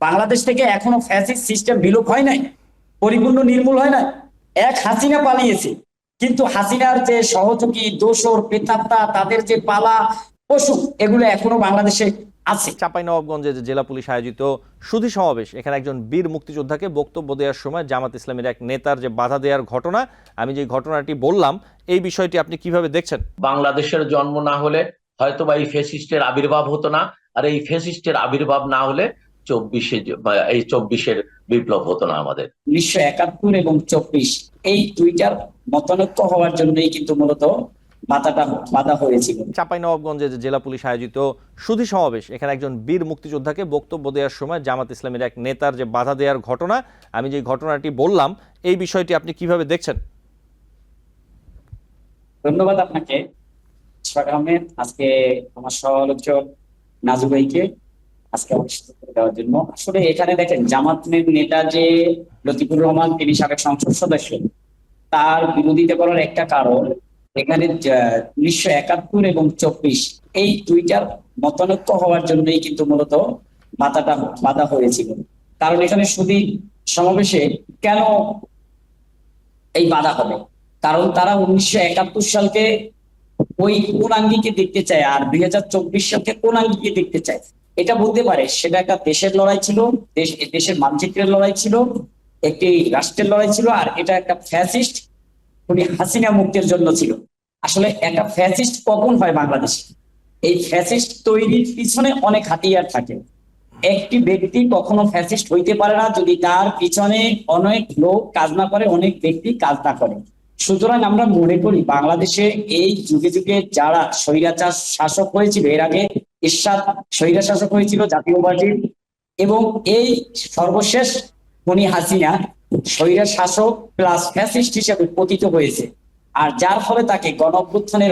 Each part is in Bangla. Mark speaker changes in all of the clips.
Speaker 1: বাংলাদেশ থেকে এখনও ফ্যাসিস্ট সিস্টেম বিলোপ হয় নাই পরিপূর্ণ নির্মূল হয় নাই। এক হাসিনা পালিয়েছে কিন্তু হাসিনার যে সহযোগী দোসর পেতাত্তা তাদের যে পালা পশু এগুলো এখনও বাংলাদেশে আছে।
Speaker 2: চাঁপাইনবাবগঞ্জে জেলা পুলিশ আয়োজিত সুধী সমাবেশ এখানে একজন বীর মুক্তিযোদ্ধাকে বক্তব্য দেওয়ার সময় জামাত ইসলামের এক নেতার যে বাধা দেওয়ার ঘটনা আমি যে ঘটনাটি বললাম এই বিষয়টি আপনি কীভাবে দেখছেন?
Speaker 3: বাংলাদেশের জন্ম না হলে হয়তো বা এই ফেসিস্টের আবির্ভাব হতো না আর এই ফেসিস্টের আবির্ভাব না হলে চব্বিশে এই চব্বিশের বিপ্লব হতো না আমাদের।
Speaker 1: উনিশশো একাত্তর এবং চব্বিশ এই দুইটার মতানৈক্য হওয়ার জন্যই কিন্তু মূলত মাথাটা বাধা হয়েছিল।
Speaker 2: চাঁপাইনবাবগঞ্জে যে জেলা পুলিশ আয়োজিত সুধী সমাবেশ এখানে একজন বীর মুক্তিযোদ্ধাকে বক্তব্য দেওয়ার সময় জামাত ইসলামের এক নেতার যে বাধা দেওয়ার ঘটনা আমি যে ঘটনাটি বললাম এই বিষয়টি আপনি কীভাবে দেখছেন?
Speaker 1: ধন্যবাদ আপনাকে। আজকে আমার সহলোচক নাজু ভাইকে। আজকে করে দেওয়ার জন্য। আসলে এখানে দেখেন, জামাতের নেতা যে লতিফুর রহমান, তিনি সাবেক সংসদ সদস্য। তার বিরোধিতা করার একটা কারণ এখানে উনিশশো একাত্তর এবং চব্বিশ, এই দুইটার মতানৈক্য হওয়ার জন্যই কিন্তু মূলত মাথাটা বাধা হয়েছিল। কারণ এখানে শুধু সমাবেশে কেন এই বাধা হবে? কারণ তারা উনিশশো একাত্তর সালকে ওই কোন আঙ্গিকে দেখতে চায়, আর দুই হাজার চব্বিশ সালকে কোন আঙ্গিকে দেখতে চায়? এটা বলতে পারে, সেটা একটা দেশের লড়াই ছিল, দেশ, দেশের মানচিত্রের লড়াই ছিল, একটি রাষ্ট্রের লড়াই ছিল, আর এটা একটা ফ্যাসিস্ট উনি হাসিনা মুক্তির জন্য ছিল। আসলে একটা ফ্যাসিস্ট কখন হয় বাংলাদেশে? এই ফ্যাসিস্ট তৈরির পিছনে অনেক হাতিয়ার থাকে। একটি ব্যক্তি কখনো ফ্যাসিস্ট হইতে পারে না যদি তার পিছনে অনেক লোক কাজ না করে, অনেক ব্যক্তি কাজ না করে। সুতরাং আমরা মনে করি, বাংলাদেশে এই যুগে যুগে যারা স্বৈরাচার শাসক হয়েছিল, এর আগে ইরশাদ স্বৈরা শাসক হয়েছিল জাতীয় পার্টির এবং এই সর্বশেষ মনি হাসিনা স্বৈরা শাসক প্লাস ফ্যাসিস্ট হিসেবে পতিত হয়েছে। আর যার ফলে তাকে গণ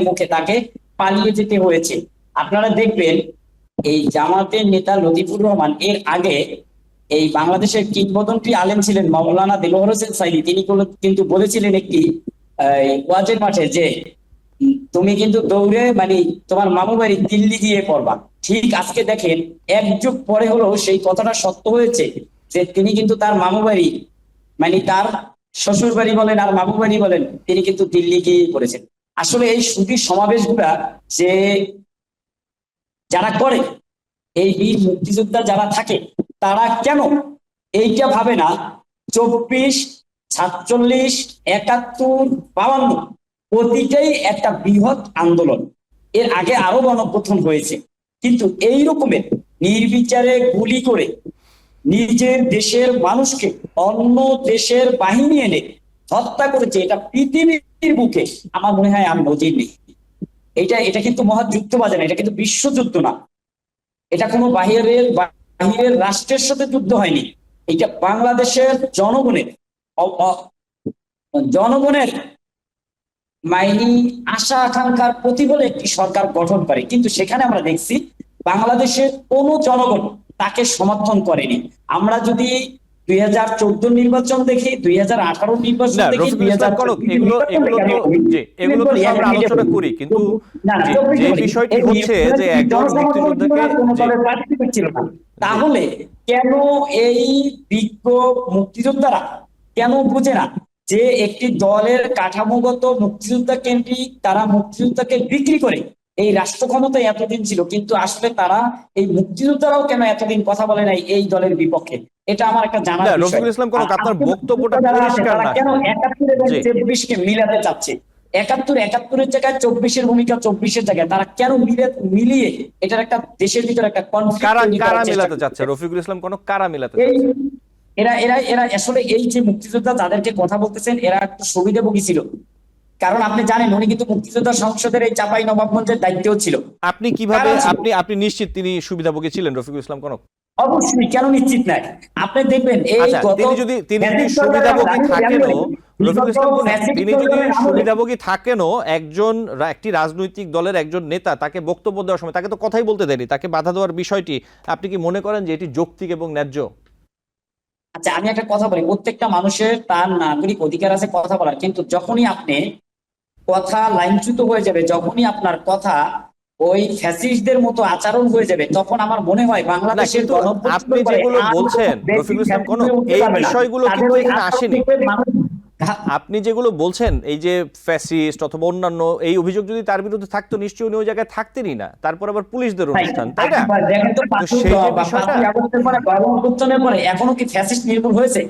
Speaker 1: মুখে তাকে পালিয়ে যেতে হয়েছে। আপনারা দেখবেন এই জামাতের নেতা লতিফুর রহমান এর আগে এই বাংলাদেশের কিংবদন্তি আলেম ছিলেন মাওলানা দেলোহর হোসেন সাইদি। তিনি কিন্তু বলেছিলেন একটি ওয়াজের মাঠে যে তুমি কিন্তু দৌড়ে মানে তোমার মামু বাড়ি দিল্লি গিয়ে পড়বা। ঠিক আজকে দেখেন, এক যুগ পরে হলো সেই কথাটা সত্য হয়েছে যে তিনি কিন্তু তার মামু বাড়ি মানে তার শ্বশুর বাড়ি বলেন আর মামু বাড়ি বলেন, তিনি কিন্তু দিল্লি গিয়ে করেছেন আসলে এই সুদীর সমাবেশগুলা যে যারা করে, এই বীর মুক্তিযোদ্ধা যারা থাকে, তারা কেন? এইটা ভাবে না, চব্বিশ, সাতচল্লিশ, একাত্তর, বাউান্ন প্রতিটাই একটা বৃহৎ আন্দোলন। এর আগে আরও গণপ্রথম হয়েছে। কিন্তু এই রকমের নির্বিচারে গুলি করে নিজের দেশের মানুষকে অন্য দেশের বাহিনী এনে হত্যা করেছে, এটা পৃথিবীর বুকে আমার মনে হয় আমি নজির নেই। এটা এটা কিন্তু মহাযুদ্ধ বাজে না, এটা কিন্তু বিশ্বযুদ্ধ না। এটা কোনো বাহিরের বাহিরের রাষ্ট্রের সাথে যুদ্ধ হয়নি। এটা বাংলাদেশের জনগণের জনগণের মাইনি আশা আকাঙ্ক্ষার প্রতিফলে একটি সরকার গঠন করে। কিন্তু সেখানে আমরা দেখছি বাংলাদেশের কোন জনগণ তাকে সমর্থন করেনি। আমরা যদি দুই হাজার চোদ্দ নির্বাচন দেখি দুই হাজার আঠারো নির্বাচন দেখি দুই হাজার
Speaker 2: আলোচনা করি কিন্তু যে বিষয়টি হচ্ছে যে একজন মুক্তিযোদ্ধাকে
Speaker 1: ছিল না। তাহলে কেন এই বিজ্ঞ মুক্তিযোদ্ধারা কেন বুঝে না যে একটি দলের কাঠামোগত মুক্তিযোদ্ধা কেন্দ্রিক তারা মুক্তিযোদ্ধাকে বিক্রি করে এই রাষ্ট্র ক্ষমতায় এতদিন ছিল কিন্তু আসলে তারা এই মুক্তিযোদ্ধারাও কেন এতদিন কথা বলে নাই এই দলের বিপক্ষে? এটা আমার একটা জানা
Speaker 2: রফিকুল ইসলাম কোন আপনার বক্তব্যটা পরিষ্কার না।
Speaker 1: কেন একাত্তর এবং চব্বিশকে মিলাতে চাচ্ছে? একাত্তর একাত্তরের জায়গায় চব্বিশের ভূমিকা চব্বিশের জায়গায় তারা কেন মিলে মিলিয়ে এটার একটা দেশের ভিতরে একটা
Speaker 2: কারা কারা মিলাতে চাচ্ছে? রফিকুল ইসলাম কোন কারা মিলাতে চাচ্ছে?
Speaker 1: এরা এরা এরা আসলে এই যে মুক্তিযোদ্ধা যাদেরকে কথা বলতেছেন এরা একটু সুবিধাভোগী ছিল। কারণ আপনি জানেন উনি কিন্তু মুক্তিযোদ্ধা সংসদের এই চাপাই নবাবগঞ্জের দায়িত্বও ছিল।
Speaker 2: আপনি কীভাবে আপনি আপনি নিশ্চিত তিনি সুবিধাভোগী ছিলেন রফিকুল ইসলাম কোন
Speaker 1: অবশ্যই কেন নিশ্চিত নাই? আপনি দেখবেন এই গত
Speaker 2: তিনি যদি তিনি যদি সুবিধাভোগী থাকেনও রফিকুল ইসলাম তিনি যদি সুবিধাভোগী থাকেনও একজন একটি রাজনৈতিক দলের একজন নেতা তাকে বক্তব্য দেওয়ার সময় তাকে তো কথাই বলতে দেয়নি তাকে বাধা দেওয়ার বিষয়টি আপনি কি মনে করেন যে এটি যৌক্তিক এবং ন্যায্য?
Speaker 1: আচ্ছা আমি একটা কথা বলি। প্রত্যেকটা মানুষের তার নাগরিক অধিকার আছে কথা বলার। কিন্তু যখনই আপনি কথা লাইনচ্যুত হয়ে যাবে যখনই আপনার কথা ওই ফ্যাসিস্টদের মতো আচরণ হয়ে যাবে তখন আমার মনে হয় বাংলাদেশের
Speaker 2: আপনি যেগুলো বলছেন রফিকুল ইসলাম কোন এই বিষয়গুলো কিন্তু এখানে আসেনি। আপনি যেগুলো বলছেন এই যে ফ্যাসিস্ট অথবা অন্যান্য এই অভিযোগ যদি তার বিরুদ্ধে থাকতো নিশ্চয়ই উনি ওই জায়গায় থাকতেনই না। তারপর আবার পুলিশদের অনুষ্ঠান তাই না?
Speaker 1: পরে এখনও কি ফ্যাসিস্ট নির্মূল হয়েছে?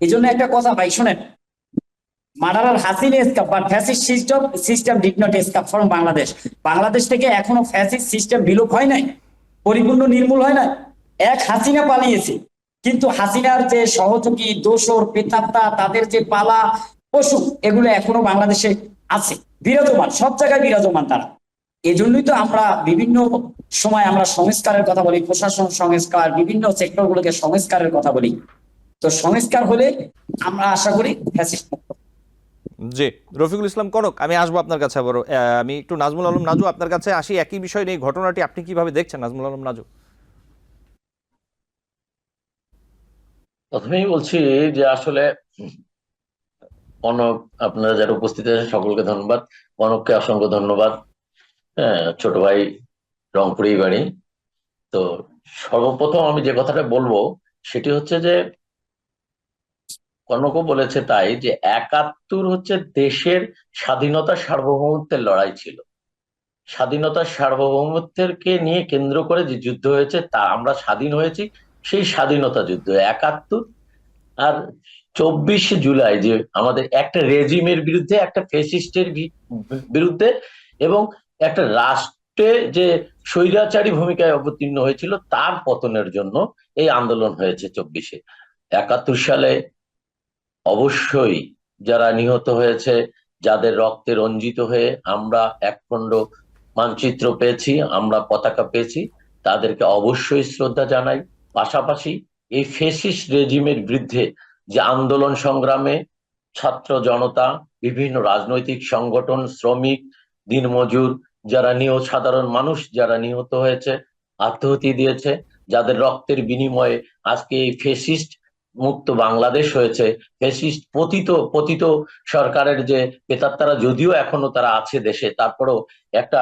Speaker 1: এই জন্য একটা কথা ভাই শোনেন। মার্ডারার হাসিনা এসকাপ বা fascist system system did not escape from Bangladesh. Bangladesh থেকে এখনও ফ্যাসিস্ট সিস্টেম বিলোপ হয় নাই পরিপূর্ণ নির্মূল হয় না এক হাসিনা পালিয়েছে। কিন্তু হাসিনার যে সহযোগী দোসর পেতাত্তা তাদের যে পালা, পশু, এগুলো এখনও বাংলাদেশে আছে। বিরাজমান, সব জায়গায় বিরাজমান তারা। এজন্যই তো আমরা বিভিন্ন সময় আমরা সংস্কারের কথা বলি, প্রশাসন সংস্কার, বিভিন্ন সেক্টর গুলোকে সংস্কারের কথা বলি। তো সংস্কার হলে আমরা আশা করি
Speaker 2: জি, রফিকুল ইসলাম কনক, আমি আসব আপনার কাছে আবার আমি একটু নাজমুল আলম নাজু আপনার কাছে আসি। একই বিষয় নিয়ে ঘটনাটি আপনি কীভাবে দেখছেন, নাজমুল আলম নাজু?
Speaker 3: প্রথমেই বলছি যে আসলে কনক, আপনারা যারা উপস্থিত আছেন, সকলকে ধন্যবাদ। কনককে অসংখ্য ধন্যবাদ। হ্যাঁ ছোট ভাই রংপুরেই বাড়ি। তো সর্বপ্রথম আমি যে কথাটা বলব, সেটি হচ্ছে যে কনকও বলেছে তাই যে একাত্তর হচ্ছে দেশের স্বাধীনতা সার্বভৌমত্বের লড়াই ছিল। স্বাধীনতা সার্বভৌমত্বের কে নিয়ে কেন্দ্র করে যে যুদ্ধ হয়েছে, তা আমরা স্বাধীন হয়েছি। সেই স্বাধীনতা যুদ্ধ, একাত্তর আর চব্বিশে জুলাই যে আমাদের একটা রেজিমের বিরুদ্ধে, একটা ফেসিস্টের বিরুদ্ধে এবং একটা রাষ্ট্রে যে স্বৈরাচারী ভূমিকায় অবতীর্ণ হয়েছিল তার পতনের জন্য এই আন্দোলন হয়েছে চব্বিশে। একাত্তর সালে অবশ্যই যারা নিহত হয়েছে, যাদের রক্তে রঞ্জিত হয়ে আমরা একখণ্ড মানচিত্র পেয়েছি, আমরা পতাকা পেয়েছি, তাদেরকে অবশ্যই শ্রদ্ধা জানাই। পাশাপাশি এই ফেসিস রেজিমের বিরুদ্ধে যে আন্দোলন সংগ্রামে ছাত্র জনতা, বিভিন্ন রাজনৈতিক সংগঠন, শ্রমিক, দিনমজুর, যারা নিহত, সাধারণ মানুষ যারা নিহত হয়েছে আত্মহতি দিয়েছে, যাদের রক্তের বিনিময়ে আজকে এই ফেসিস্ট মুক্ত বাংলাদেশ হয়েছে, ফেসিস্ট পতিত পতিত সরকারের যে পেতাত্তারা, যদিও এখনও তারা আছে দেশে, তারপরেও একটা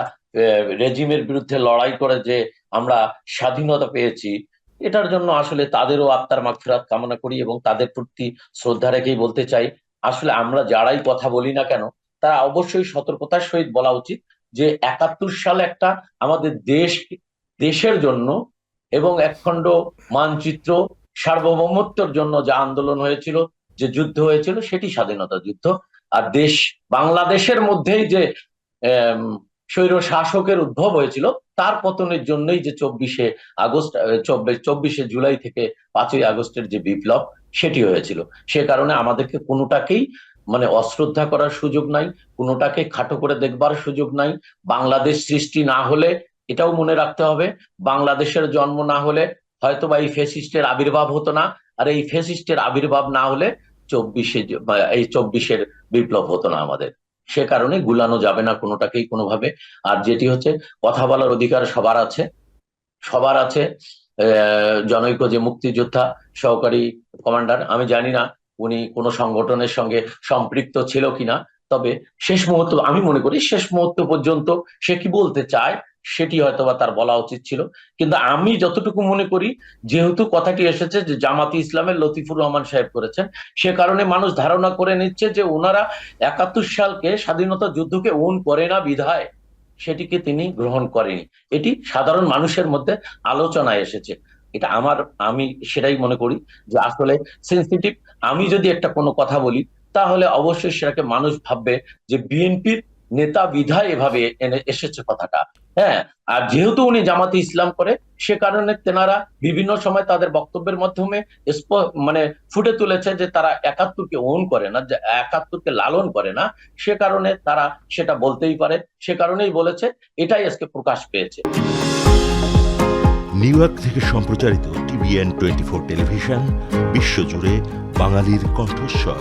Speaker 3: রেজিমের বিরুদ্ধে লড়াই করে যে আমরা স্বাধীনতা পেয়েছি এটার জন্য আসলে তাদেরও আত্মার মাগফিরাত কামনা করি এবং তাদের প্রতি শ্রদ্ধা রেখেই বলতে চাই, আসলে আমরা যারাই কথা বলি না কেন, তারা অবশ্যই সতর্কতার সহিত বলা উচিত যে একাত্তর সালে একটা আমাদের দেশ, দেশের জন্য এবং একখণ্ড মানচিত্র সার্বভৌমত্বের জন্য যে আন্দোলন হয়েছিল, যে যুদ্ধ হয়েছিল সেটি স্বাধীনতা যুদ্ধ। আর দেশ, বাংলাদেশের মধ্যেই যে স্বৈর শাসকের উদ্ভব হয়েছিল। তার পতনের জন্যই যে চব্বিশে আগস্ট চব্বিশ জুলাই থেকে পাঁচই আগস্টের যে বিপ্লব, সেটি হয়েছিল। সে কারণে আমাদেরকে কোনোটাকেই মানে অশ্রদ্ধা করার সুযোগ নাই, কোনোটাকে খাটো করে দেখবার সুযোগ নাই। বাংলাদেশ সৃষ্টি না হলে এটাও মনে রাখতে হবে, বাংলাদেশের জন্ম না হলে হয়তো বা এই ফেসিস্টের আবির্ভাব হতো না। আর এই ফেসিস্টের আবির্ভাব না হলে চব্বিশে এই চব্বিশের বিপ্লব হতো না আমাদের। সে কারণে গুলানো যাবে না কোনোটাকেই কোনোভাবে। আর যেটি হচ্ছে, কথা বলার অধিকার সবার আছে। সবার আছে জনৈক যে মুক্তিযোদ্ধা সহকারী কমান্ডার, আমি জানি না উনি কোনো সংগঠনের সঙ্গে সম্পৃক্ত ছিল কিনা, তবে শেষ মুহূর্ত, আমি মনে করি শেষ মুহূর্ত পর্যন্ত সে কি বলতে চায় সেটি হয়তোবা তার বলা উচিত ছিল। কিন্তু আমি যতটুকু মনে করি, যেহেতু কথাটি এসেছে যে জামাতি ইসলামের লতিফুর রহমান সাহেব করেছেন, সে কারণে মানুষ ধারণা করে নিচ্ছে যে ওনারা একাত্তর সালকে স্বাধীনতা যুদ্ধকে ওন করে না বিধায়, সেটিকে তিনি গ্রহণ করেনি। এটি সাধারণ মানুষের মধ্যে আলোচনায় এসেছে। এটা আমার, আমি সেটাই মনে করি যে আসলে সেন্সিটিভ আমি যদি একটা কোনো কথা বলি, তাহলে অবশ্যই সেটাকে মানুষ ভাববে যে বিএনপির নেতা বিধায় এভাবে এনে, এসেছে কথাটা। হ্যাঁ আর যেহেতু উনি জামাতে ইসলাম করে, সে কারণে তেনারা বিভিন্ন সময় তাদের বক্তব্যের মাধ্যমে মানে ফুটে তুলেছে যে তারা একাত্তরকে ওন করে না, যে একাত্তরকে লালন করে না। সে কারণে তারা সেটা বলতেই পারে। সে কারণেই বলেছে, এটাই আজকে প্রকাশ পেয়েছে।
Speaker 4: নিউ ইয়র্ক থেকে সম্প্রচারিত টিভিএন টোয়েন্টি ফোর টেলিভিশন, বিশ্বজুড়ে বাঙালির কণ্ঠস্বর।